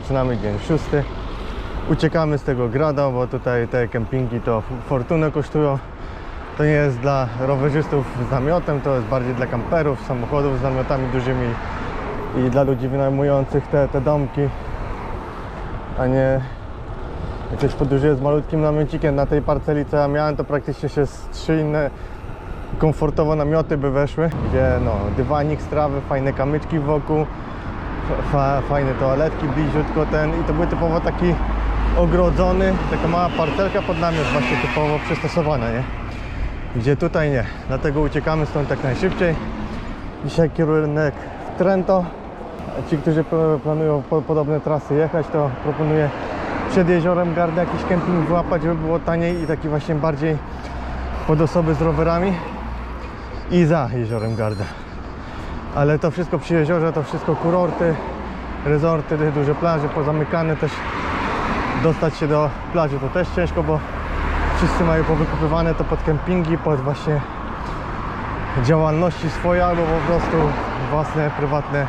zaczynamy dzień szósty. Uciekamy z tego grada, bo tutaj te kempingi to fortunę kosztują. To nie jest dla rowerzystów z namiotem, to jest bardziej dla kamperów, samochodów z namiotami dużymi i dla ludzi wynajmujących te, te domki, a nie jakieś podróżuje z malutkim namiocikiem. Na tej parceli, co ja miałem, to praktycznie się z trzy inne komfortowo namioty by weszły, gdzie no, dywanik z trawy, fajne kamyczki wokół, fa, fajne toaletki bliziutko ten i to był typowo taki ogrodzony, taka mała parcelka pod namiot właśnie typowo przystosowana, nie? Gdzie tutaj nie, dlatego uciekamy stąd jak najszybciej. Dzisiaj kierunek w Trento. Ci, którzy pl- planują po, podobne trasy jechać, to proponuję przed jeziorem Garda jakiś kemping wyłapać, żeby było taniej i taki właśnie bardziej pod osoby z rowerami i za jeziorem Garda. Ale to wszystko przy jeziorze, to wszystko kurorty, rezorty, duże plaże pozamykane też. Dostać się do plaży to też ciężko, bo wszyscy mają powykupywane to pod kempingi, pod właśnie działalności swoje albo po prostu własne, prywatne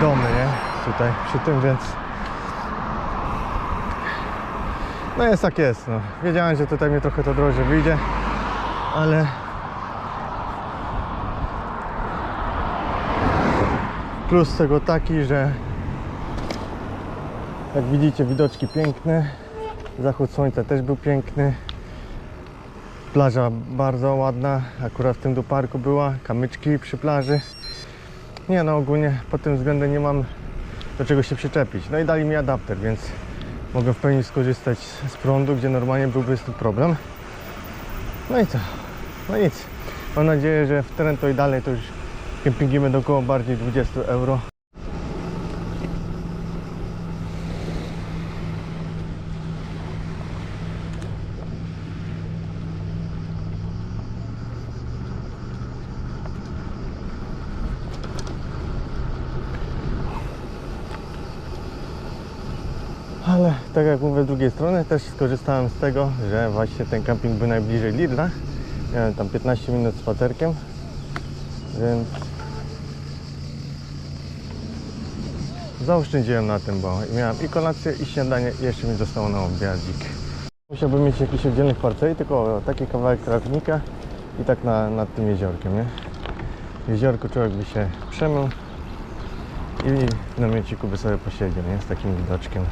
domy, nie? Tutaj przy tym, więc no jest jak jest, no. Wiedziałem, że tutaj mnie trochę to drożej wyjdzie, ale plus tego taki, że jak widzicie widoczki piękne, zachód słońca też był piękny, plaża bardzo ładna, akurat w tym do parku była, kamyczki przy plaży. Nie no, ogólnie pod tym względem nie mam do czego się przyczepić. No i dali mi adapter, więc mogę w pełni skorzystać z prądu, gdzie normalnie byłby z tym problem. No i co? No nic. Mam nadzieję, że w Trento i dalej to już kempingi będą około bardziej 20 euro. Ale tak jak mówię z drugiej strony też skorzystałem z tego, że właśnie ten camping był najbliżej Lidla. Miałem tam 15 minut spacerkiem, więc zaoszczędziłem na tym, bo miałem i kolację i śniadanie i jeszcze mi zostało na obiadzik. Musiałbym mieć jakiś oddzielnych parceli, tylko taki kawałek trawnika i tak na, nad tym jeziorkiem, nie? W jeziorku człowiek by się przemył i w namiociku by sobie posiedział, nie? Z takim widoczkiem.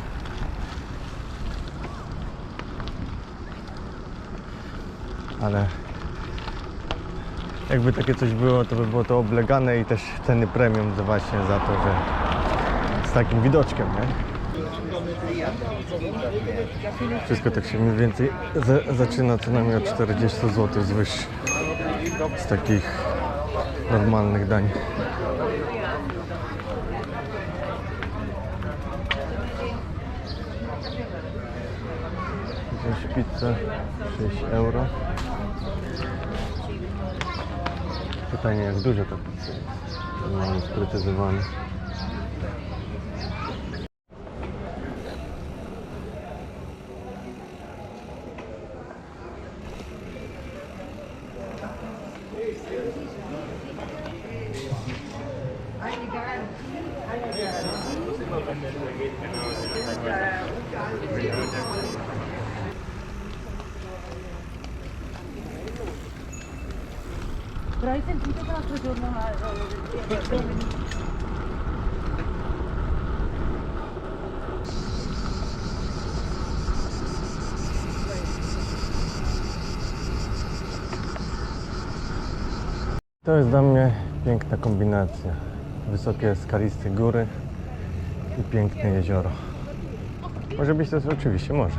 ale jakby takie coś było, to by było to oblegane i też ceny premium właśnie za to, że takim widoczkiem, nie? Wszystko tak się mniej więcej za, zaczyna co najmniej od 40 zł zwyż z takich normalnych dań. Wziąć pizzę 6 euro. Pytanie jak duże ta pizza jest. Jest sprecyzowane. Dla mnie piękna kombinacja. Wysokie skaliste góry i piękne jezioro. Może być to oczywiście może.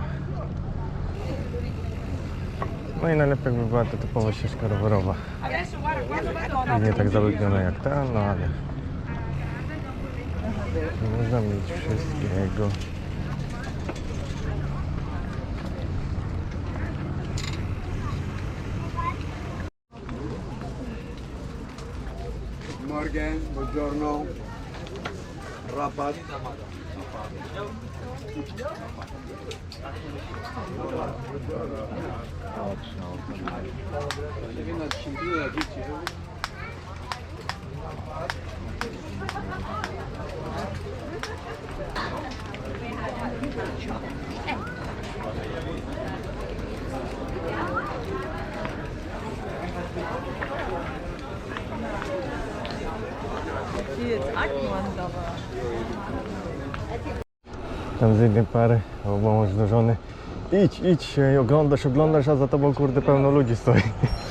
No i najlepiej by była to typowa ścieżka rowerowa. I nie tak zaludniona jak ta, no ale można mieć wszystkiego. Buongiorno. Rabat. Buongiorno. Tam z jednej pary, albo mąż do żony. Idź, idź, oglądasz, oglądasz, a za tobą kurde pełno ludzi stoi.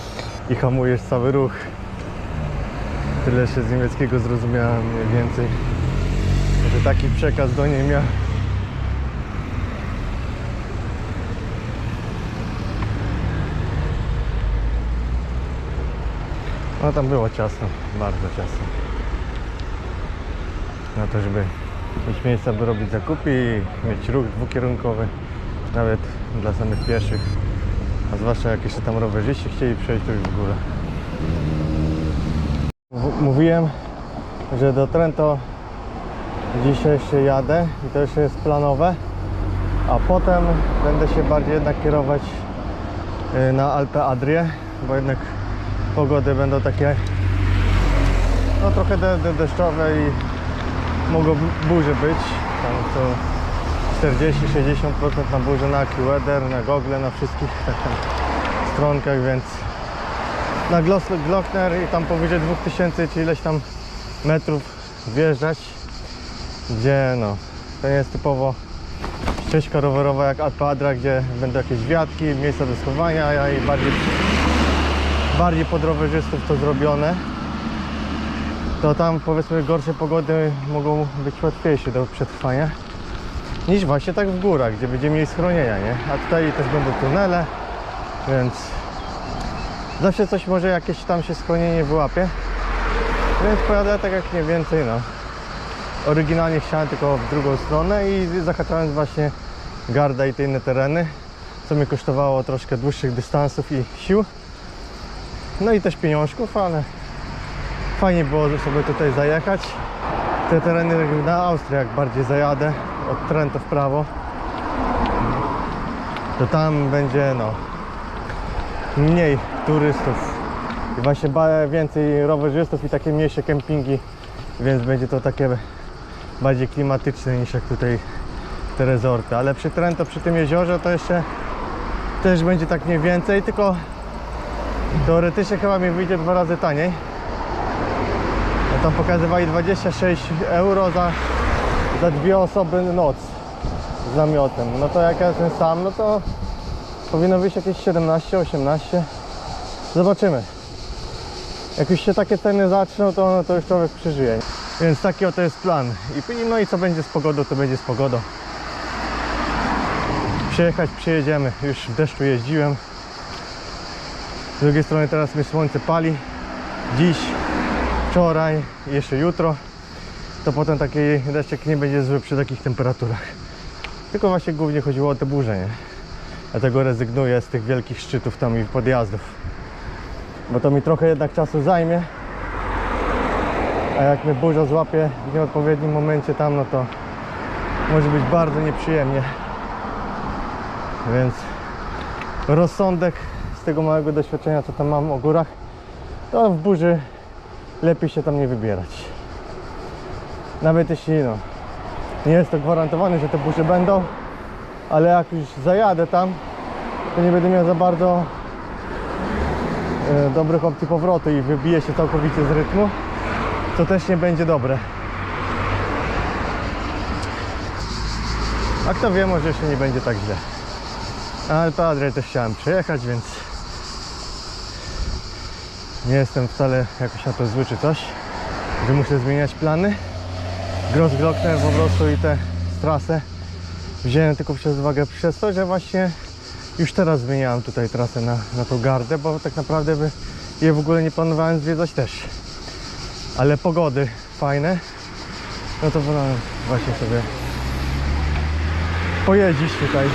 I hamujesz cały ruch. Tyle się z niemieckiego zrozumiałem mniej więcej. Że taki przekaz do niej miał. No tam było ciasno, bardzo ciasno. Na to, żeby mieć miejsca, by robić zakupy i mieć ruch dwukierunkowy, nawet dla samych pieszych. A zwłaszcza jak jeszcze tam rowerzyści chcieli przejść, to już w. W- Mówiłem, że do Trento dzisiaj jeszcze jadę i to jeszcze jest planowe, a potem będę się bardziej jednak kierować y, na Alpe Adrie, bo jednak pogody będą takie no trochę de de deszczowe i mogą bu- burze być. Tam są 40-60% na burzę na AccuWeather, na Google, na wszystkich stronkach, więc na Glockner i tam powyżej 2000 czy ileś tam metrów wjeżdżać, gdzie no, to nie jest typowo ścieżka rowerowa jak Alpa Adria, gdzie będą jakieś wiatki, miejsca do schowania a i bardziej, bardziej pod rowerzystów to zrobione to tam powiedzmy gorsze pogody mogą być łatwiejsze do przetrwania niż właśnie tak w górach, gdzie będziemy mieli schronienia, nie? A tutaj też będą tunele, więc zawsze coś może jakieś tam się schronienie wyłapie. Więc pojadę tak jak mniej więcej, no. Oryginalnie chciałem tylko w drugą stronę i zahaczając właśnie Garda i te inne tereny, co mnie kosztowało troszkę dłuższych dystansów i sił. No i też pieniążków, ale fajnie było sobie tutaj zajechać. Te tereny na Austrię jak bardziej zajadę, od Trento w prawo, to tam będzie no mniej turystów i właśnie więcej rowerzystów i takie mniejsze kempingi, więc będzie to takie bardziej klimatyczne niż jak tutaj te rezorty. Ale przy Trento, przy tym jeziorze to jeszcze też będzie tak mniej więcej, tylko teoretycznie chyba mi wyjdzie dwa razy taniej. No tam pokazywali 26 euro za, za dwie osoby noc z namiotem. No to jak ja jestem sam, no to powinno wyjść jakieś 17, 18. Zobaczymy. Jak już się takie ceny zaczną, to, to już człowiek przeżyje. Więc taki oto jest plan. I, no i co będzie z pogodą, to będzie z pogodą. Przyjechać, przyjedziemy. Już w deszczu jeździłem. Z drugiej strony teraz mnie słońce pali. Dziś wczoraj jeszcze jutro, to potem taki deszczek nie będzie zły przy takich temperaturach. Tylko właśnie głównie chodziło o te burze, nie? Dlatego rezygnuję z tych wielkich szczytów tam i podjazdów. Bo to mi trochę jednak czasu zajmie. A jak mnie burza złapie w nieodpowiednim momencie tam, no to może być bardzo nieprzyjemnie. Więc rozsądek z tego małego doświadczenia, co tam mam o górach, to w burzy lepiej się tam nie wybierać. Nawet jeśli no, nie jest to gwarantowane, że te burze będą, ale jak już zajadę tam, to nie będę miał za bardzo e, dobrych opcji powrotu i wybiję się całkowicie z rytmu, co też nie będzie dobre. A kto wie, może jeszcze nie będzie tak źle. Ale po Adrię też chciałem przyjechać, więc nie jestem wcale jakoś na to zły czy coś, że muszę zmieniać plany. Grossglockner po prostu i tę trasę wziąłem tylko przez uwagę przez to, że właśnie już teraz zmieniałem tutaj trasę na, na tą gardę, bo tak naprawdę by je w ogóle nie planowałem zwiedzać też. Ale pogody fajne, no to wolałem właśnie sobie pojeździć tutaj.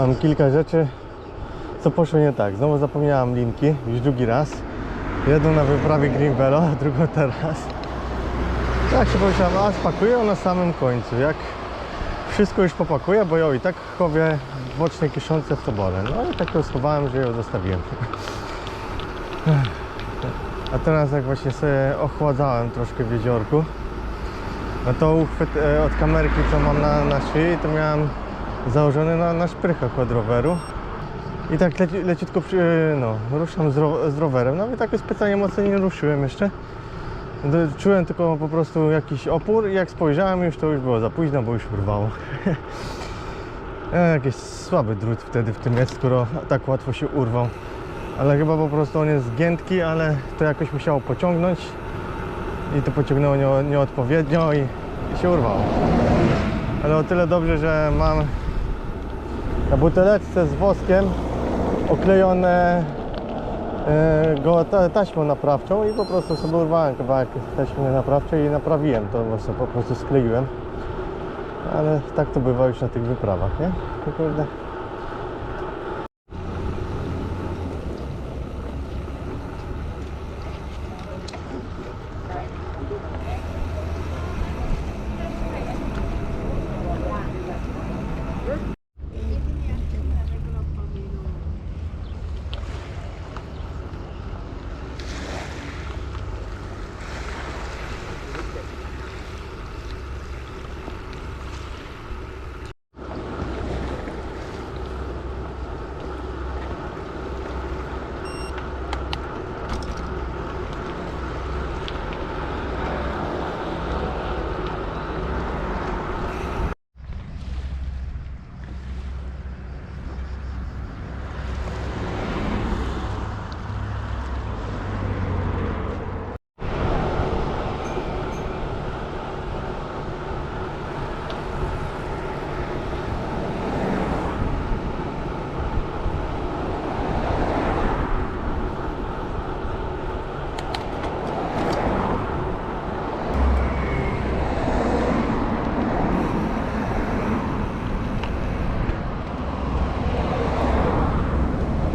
Mam kilka rzeczy, co poszło nie tak. Znowu zapomniałam linki, już drugi raz. Jedną na wyprawie Green Velo, a drugą teraz. Tak się pomyślałem, a spakuję na samym końcu. Jak wszystko już popakuję, bo ją i tak chowię w bocznej kieszonce w toborę. No i tak ją schowałem, że ją zostawiłem. A teraz jak właśnie sobie ochładzałem troszkę w jeziorku, no to uchwyt e, od kamerki, co mam na, na szyi, to miałem założony na, na szprychach od roweru. I tak leci, leciutko przy, no, ruszam z, ro, z rowerem. I tak specjalnie mocno nie ruszyłem jeszcze. Czułem tylko po prostu jakiś opór i jak spojrzałem już to już było za późno, bo już urwało. E, Jakiś słaby drut wtedy w tym jest, skoro tak łatwo się urwał. Ale chyba po prostu on jest giętki, ale to jakoś musiało pociągnąć i to pociągnęło nie, nieodpowiednio i, i się urwało. Ale o tyle dobrze, że mam na buteleczce z woskiem oklejone e, go ta, taśmą naprawczą i po prostu sobie urwałem kawałek taśmy naprawczej i naprawiłem to, sobie po prostu skleiłem. Ale tak to bywa już na tych wyprawach, nie? To kurde.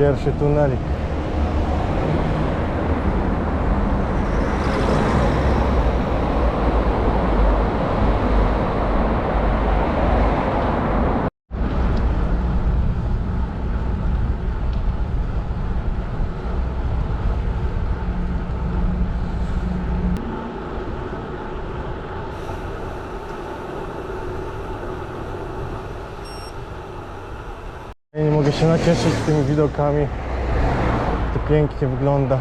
Pierwszy tunelik. Ja nie mogę się nacieszyć tymi widokami. To pięknie wygląda.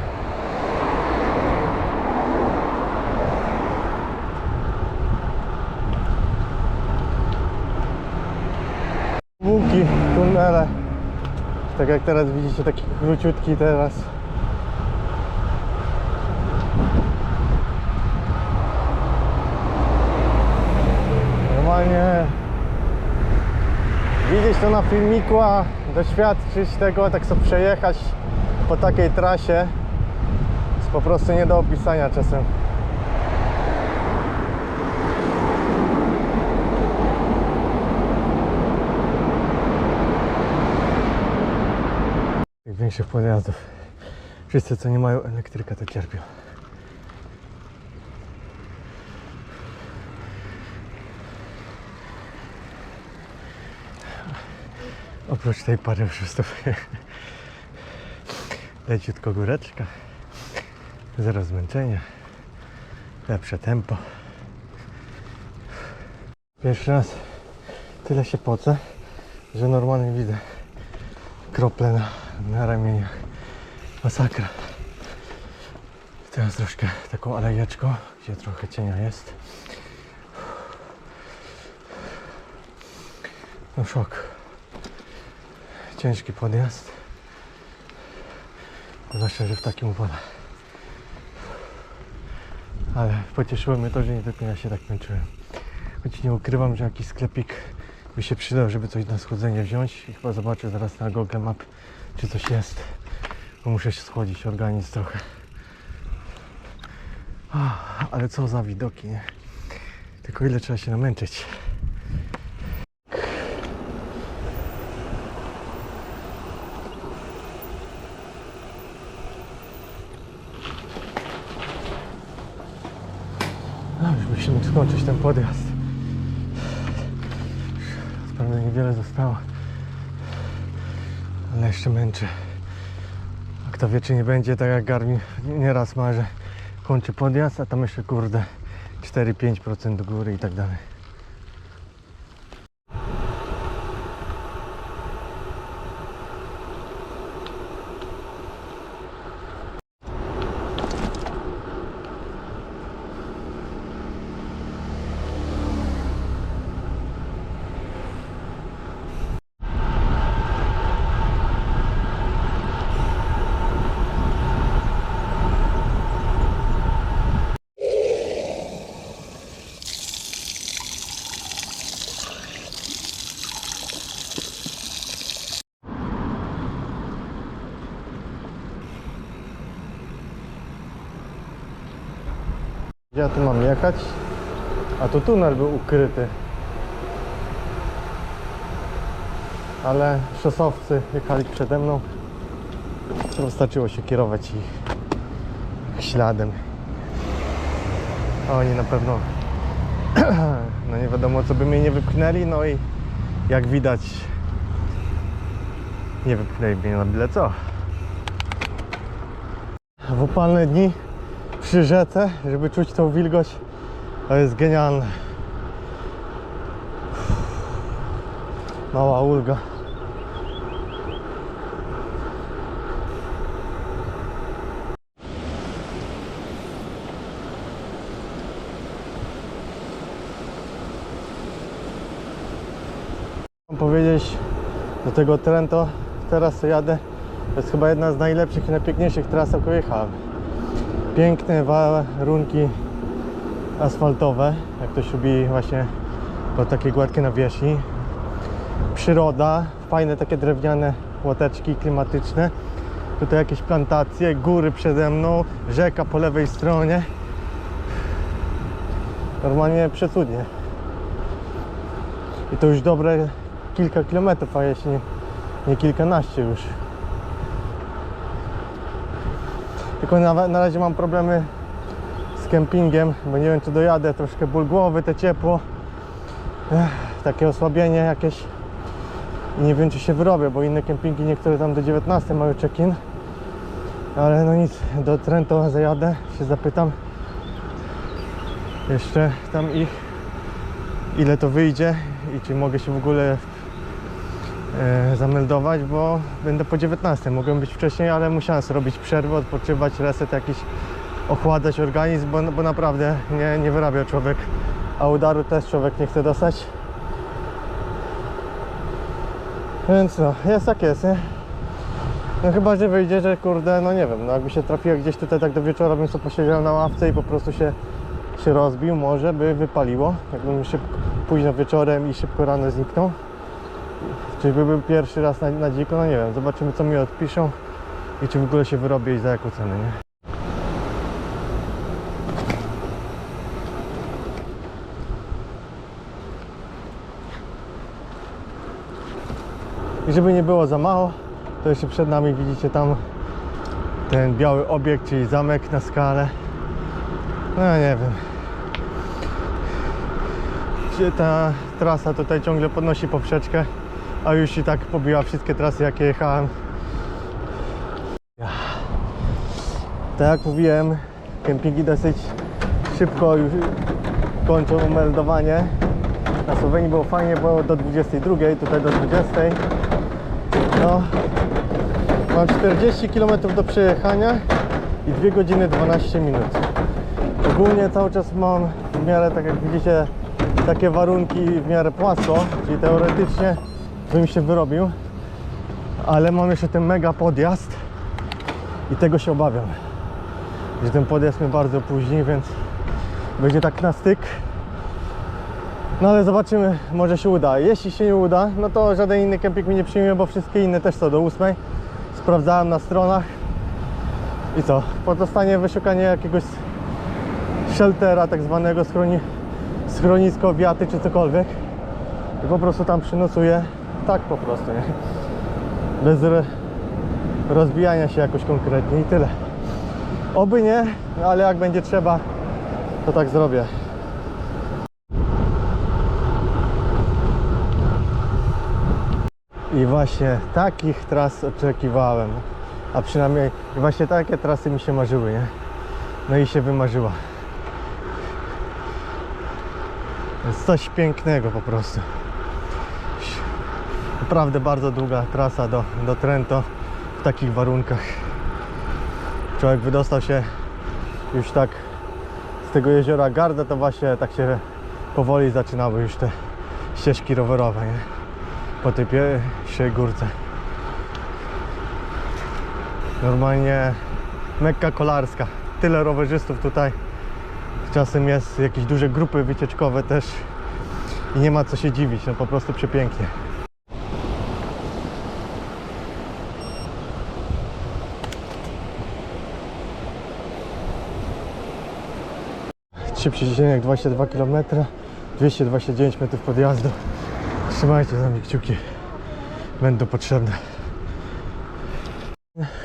Łuki, tunele. Tak jak teraz widzicie, taki króciutki teraz. Normalnie to na filmiku, a doświadczyć tego, tak sobie przejechać po takiej trasie jest po prostu nie do opisania czasem. Większych pojazdów. Wszyscy co nie mają elektryka to cierpią. Oprócz tej pary oszustów leciutko góreczka, zero zmęczenia, lepsze tempo. Pierwszy raz tyle się pocę, że normalnie widzę krople na, na ramieniach. Masakra. Teraz troszkę taką alejeczką, gdzie trochę cienia jest. No szok ciężki podjazd. Zwłaszcza, że w takim upale. Ale pocieszyło mnie to, że tylko ja się tak męczyłem. Choć nie ukrywam, że jakiś sklepik by się przydał, żeby coś na schłodzenie wziąć. I chyba zobaczę zaraz na Google Map, czy coś jest. Bo muszę się schłodzić organizm trochę. Ah, ale co za widoki, nie? Tylko ile trzeba się namęczyć. Skończyć ten podjazd. Pewnie niewiele zostało. Ale jeszcze męczy. A kto wie, czy nie będzie tak jak Garmin nieraz ma, że kończy podjazd, a tam jeszcze kurde 4-5% do góry i tak dalej. Ja tu mam jechać? A tu tunel był ukryty. Ale szosowcy jechali przede mną. Wystarczyło się kierować ich śladem. A oni na pewno no nie wiadomo co by mnie nie wypchnęli, no i jak widać nie wypchnęli mnie na byle co. W upalne dni przy rzece, żeby czuć tą wilgoć, to jest genialne. Mała ulga. Powiedzieć do tego Trento, teraz jadę, to jest chyba jedna z najlepszych i najpiękniejszych tras, jaką jechałem piękne warunki asfaltowe, jak ktoś lubi właśnie po takie gładkie nawierzchni. Przyroda, fajne takie drewniane łoteczki klimatyczne. Tutaj jakieś plantacje, góry przede mną, rzeka po lewej stronie. Normalnie przecudnie. I to już dobre kilka kilometrów, a jeśli nie kilkanaście już. Tylko na, na razie mam problemy z kempingiem, bo nie wiem czy dojadę, troszkę ból głowy, te ciepło, Ech, takie osłabienie jakieś. I nie wiem czy się wyrobię, bo inne kempingi niektóre tam do 19 mają check-in, ale no nic, do Trento zajadę, się zapytam. Jeszcze tam ich, ile to wyjdzie i czy mogę się w ogóle zameldować, bo będę po 19. Mogłem być wcześniej, ale musiałem sobie robić przerwę, odpoczywać, reset jakiś, ochładzać organizm, bo, bo naprawdę nie, nie wyrabia człowiek, a udaru też człowiek nie chce dostać. Więc no, jest jak jest, nie? No chyba, że wyjdzie, że kurde, no nie wiem, no jakby się trafiło gdzieś tutaj tak do wieczora, bym sobie posiedział na ławce i po prostu się, się rozbił, może by wypaliło, jakbym szybko, późno wieczorem i szybko rano zniknął. Czy by był pierwszy raz na, na dziko? No nie wiem, zobaczymy co mi odpiszą i czy w ogóle się wyrobię i za jaką cenę, nie? I żeby nie było za mało, to jeszcze przed nami widzicie tam ten biały obiekt, czyli zamek na skalę. No ja nie wiem. Czy ta trasa tutaj ciągle podnosi poprzeczkę, a już i tak pobiła wszystkie trasy jakie jechałem. Tak jak mówiłem, kempingi dosyć szybko już kończą meldowanie. Na Słowenii było fajnie, było do 22, tutaj do 20. No, mam 40 km do przejechania i 2 godziny 12 minut. Ogólnie cały czas mam w miarę, tak jak widzicie, takie warunki w miarę płasko, czyli teoretycznie bym się wyrobił, ale mam jeszcze ten mega podjazd i tego się obawiam, że ten podjazd mnie bardzo opóźni, więc będzie tak na styk. No ale zobaczymy, może się uda. Jeśli się nie uda, no to żaden inny kemping mi nie przyjmie, bo wszystkie inne też są do 8. Sprawdzałem na stronach. I co? Pozostanie wyszukanie jakiegoś sheltera, tak zwanego schroni, schronisko, wiaty czy cokolwiek. I po prostu tam przynosuję tak po prostu, nie? Bez rozbijania się jakoś konkretnie i tyle. Oby nie, ale jak będzie trzeba, to tak zrobię. I właśnie takich tras oczekiwałem. A przynajmniej właśnie takie trasy mi się marzyły, nie? No i się wymarzyła. Jest coś pięknego po prostu. Naprawdę bardzo długa trasa do, do Trento w takich warunkach. Człowiek wydostał się już tak z tego jeziora Garda, to właśnie tak się powoli zaczynały już te ścieżki rowerowe, nie? Po tej pierwszej górce. Normalnie mekka kolarska. Tyle rowerzystów tutaj. Czasem jest jakieś duże grupy wycieczkowe też i nie ma co się dziwić, no po prostu przepięknie. Trzy przecinek 22 km, 229 metrów podjazdu. Trzymajcie za mnie kciuki, będą potrzebne.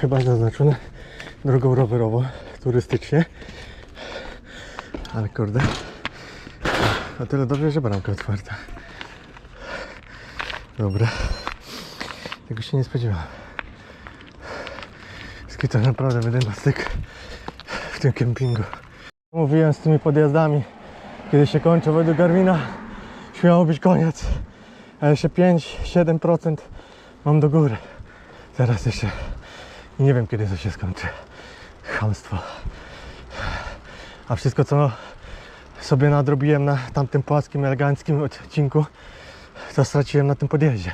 Chyba zaznaczone drogą rowerową, turystycznie. Ale kurde. O tyle dobrze, że bramka otwarta. Dobra. Tego się nie spodziewałem. Skito naprawdę będę na styk w tym kempingu. Mówiłem z tymi podjazdami, kiedy się kończą według Garmina, już miało być koniec. A jeszcze 5-7% mam do góry. Teraz jeszcze i nie wiem kiedy to się skończy. Chamstwo. A wszystko co sobie nadrobiłem na tamtym płaskim, eleganckim odcinku, to straciłem na tym podjeździe.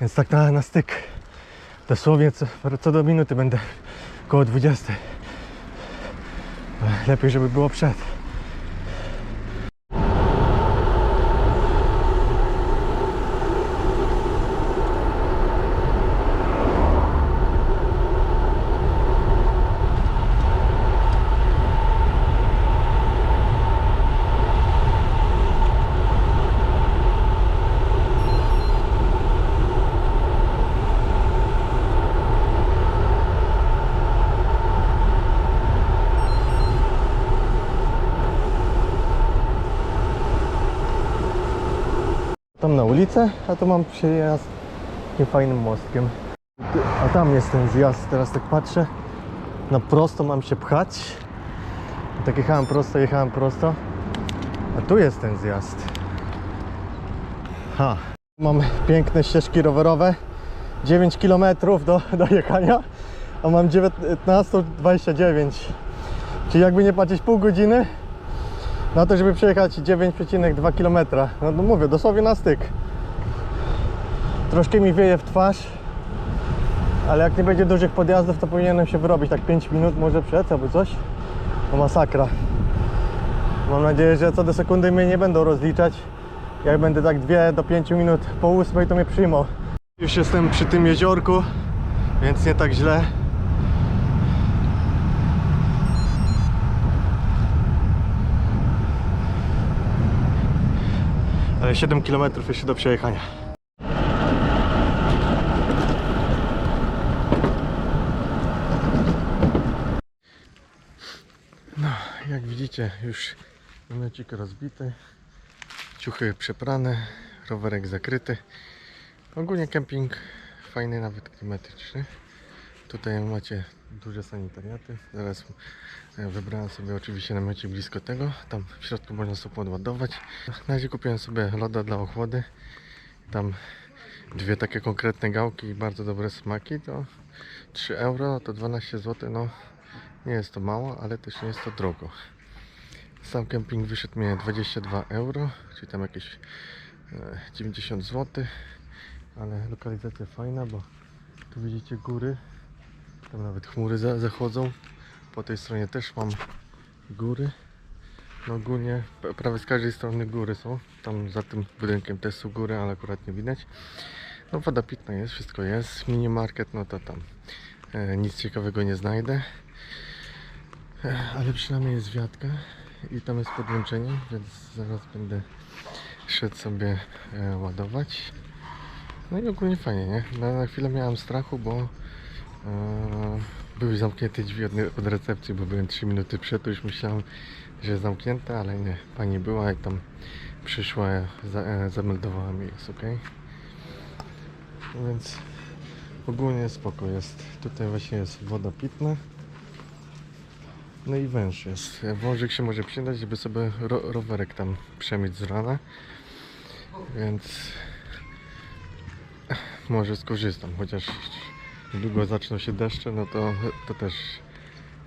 Więc tak na, na styk. Dosłownie co, co do minuty będę koło 20. Lepiej, żeby było przed. Na ulicę, a tu mam przejazd takim fajnym mostkiem. A tam jest ten zjazd, teraz tak patrzę. Na prosto mam się pchać. Tak jechałem prosto, jechałem prosto. A tu jest ten zjazd. Ha. Mam piękne ścieżki rowerowe. 9 km do, do jechania, a mam 19,29. Czyli jakby nie patrzeć pół godziny, na to, żeby przejechać 9,2 km. No, no mówię, dosłownie na styk. Troszkę mi wieje w twarz, ale jak nie będzie dużych podjazdów, to powinienem się wyrobić tak 5 minut może przed albo coś. To masakra. Mam nadzieję, że co do sekundy mnie nie będą rozliczać. Jak będę tak 2 do 5 minut po 8, to mnie przyjmą. Już jestem przy tym jeziorku, więc nie tak źle. 7 km jeszcze do przejechania. No, jak widzicie, już namiocik rozbity, ciuchy przeprane, rowerek zakryty. Ogólnie kemping fajny, nawet klimatyczny. Tutaj macie duże sanitariaty. Zaraz e, wybrałem sobie oczywiście namiocik blisko tego. Tam w środku można sobie podładować. Na razie kupiłem sobie loda dla ochłody. Tam dwie takie konkretne gałki i bardzo dobre smaki. To 3 euro, to 12 zł. No nie jest to mało, ale też nie jest to drogo. Sam kemping wyszedł mnie 22 euro, czyli tam jakieś e, 90 zł. Ale lokalizacja fajna, bo tu widzicie góry. Tam nawet chmury za, zachodzą. Po tej stronie też mam góry. No ogólnie prawie z każdej strony góry są. Tam za tym budynkiem też są góry, ale akurat nie widać. No woda pitna jest, wszystko jest. Minimarket, no to tam e, nic ciekawego nie znajdę. E, ale przynajmniej jest wiatka i tam jest podłączenie, więc zaraz będę szedł sobie e, ładować. No i ogólnie fajnie, nie? Na, na chwilę miałem strachu, bo były zamknięte drzwi od, od recepcji, bo byłem 3 minuty przed, już myślałem, że jest zamknięte, ale nie. Pani była i tam przyszła, za, e, zameldowała mi, jest ok. Więc ogólnie spoko jest. Tutaj właśnie jest woda pitna. No i węż jest. Wążyk się może przydać, żeby sobie ro rowerek tam przemyć z rana. Więc może skorzystam, chociaż niedługo zaczną się deszcze, no to, to też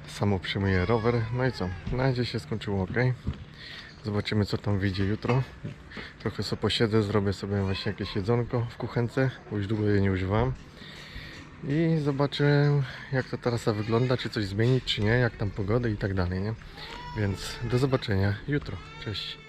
samo przyjmuję rower. No i co? Na razie się skończyło ok. Zobaczymy co tam wyjdzie jutro. Trochę sobie posiedzę, zrobię sobie właśnie jakieś jedzonko w kuchence, bo już długo jej nie używałem. I zobaczę jak ta trasa wygląda, czy coś zmienić, czy nie, jak tam pogoda i tak dalej, nie? Więc do zobaczenia jutro. Cześć.